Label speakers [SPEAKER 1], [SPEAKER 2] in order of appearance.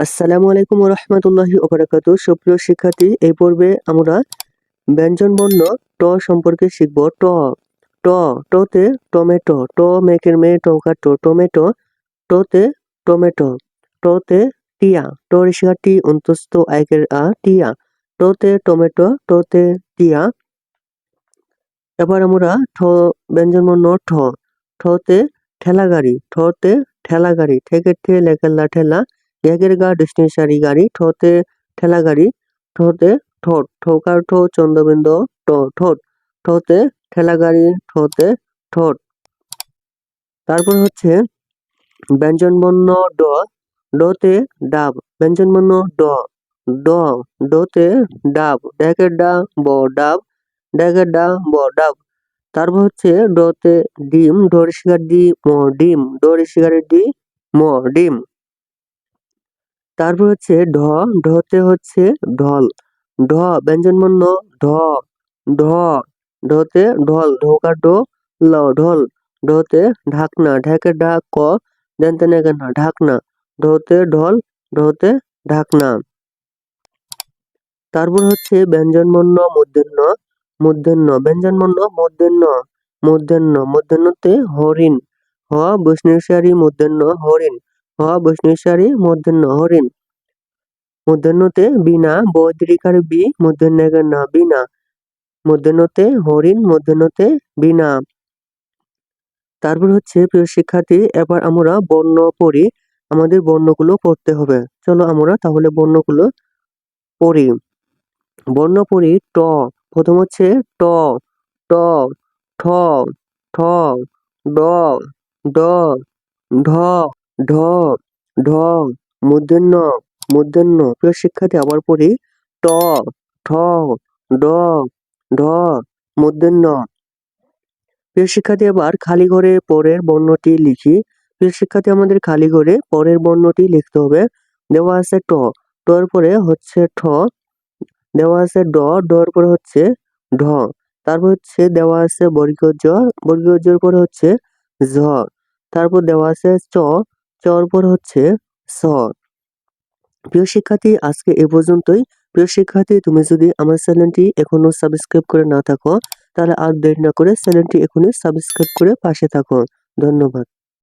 [SPEAKER 1] আসসালামু আলাইকুম রহমতুল্লাহি ওবরাকাতু। সুপ্রিয় শিক্ষার্থী, এই পর্বে আমরা ব্যঞ্জন বর্ণ ট সম্পর্কে শিখব। ট ট, টতে টমেটো, ট মেকের মে টকার টো টমেটো, টতে টমেটো, টতে টিয়া, ট ঋষিকার টি, অন্তস্থ আয়কের আ, টিয়া, টতে টমেটো, টতে টিয়া। এবার আমরা ঠ ব্যঞ্জন বর্ণ ঠ, ঠতে ঠেলা গাড়ি ঠতে ঠেলা গাড়ি ঠেকে ঠে লেখাল্লা ঠেলা ডেস্টিনেশনারি গাড়ি, ঠোঁটে ঠেলা গাড়ি, ঠোঁটে ঠোঁট, ঠোকার ঠো চন্দ্রবিন্দু ট ঠোঁট, ঠোঁটে ঠেলা গাড়ি, ঠোঁটে ঠোঁট। তারপর হচ্ছে ব্যঞ্জন বর্ণ ড, ডতে ডাব ব্যঞ্জন বর্ণ ড ড, ডতে ডাব ডেকের ডা, ব, ডাব ডেকের ডা, ব, ডাব। তারপর হচ্ছে ডতে ডিম, ডোর শিকার ডি, ম, ডিম, ডোর শিকারের ডি, ম, ডিম। তারপর হচ্ছে ঢ, ঢতে হচ্ছে ঢল। ঢ, ব্যঞ্জন বর্ণ, ঢ। ঢ, ঢতে ঢল, ঢোকা ঢো, ল, ঢল। ঢতে ঢাকনা, ঢেকে ঢাক ক দেনতে না, ঢাকনা। ঢতে ঢল, ঢতে ঢাকনা। তারপর হচ্ছে ব্যঞ্জন বর্ণ মূর্ধন্য মূর্ধন্য ব্যঞ্জন বর্ণ মূর্ধন্য মূর্ধন্য মূর্ধন্যতে হরিণ। হ, বৈষ্ণবসারী মূর্ধন্য হরিণ। হ বৈষ্ণবসারী মূর্ধন্য হরিণ মূর্ধন্যতে বিনা বৈদ্রিকার বি মূর্ধন্যের না বিনা মূর্ধন্যতে হরিণ মূর্ধন্যতে বিনা তারপর হচ্ছে, প্রিয় শিক্ষার্থী, এবার আমরা বর্ণ পড়ি। আমাদের বর্ণগুলো পড়তে হবে। চলো আমরা তাহলে বর্ণগুলো পড়ি। বর্ণ পড়ি ট। প্রথম হচ্ছে ট। ট, ঠ ঠ, ড ড, ঢ। ঢ ঢ মূর্ধন্য মূর্ধন্য প্রিয় শিক্ষার্থী, আবার পড়ি। ট, ঠ, ড, ঢ মূর্ধন্য প্রিয় শিক্ষার্থী, এবার খালি ঘরে পরের বর্ণটি লিখি। প্রিয় শিক্ষার্থী, আমাদের খালি ঘরে পরের বর্ণটি লিখতে হবে। দেওয়া আছে ট টর পরে হচ্ছে ঠ। দেওয়া আছে ড ডর পরে হচ্ছে ঢ। তারপর হচ্ছে দেওয়া আছে বর্গীয় জ, বর্গীয় জর পরে হচ্ছে ঝ। তারপর দেওয়া আছে চ পরে হচ্ছে স প্রিয় শিক্ষার্থী, আজকে এ পর্যন্তই। প্রিয় শিক্ষার্থী, তুমি যদি আমার চ্যানেলটি এখনও সাবস্ক্রাইব করে না থাকো, তাহলে আর দেরি না করে চ্যানেলটি এখনই সাবস্ক্রাইব করে পাশে থাকো। ধন্যবাদ।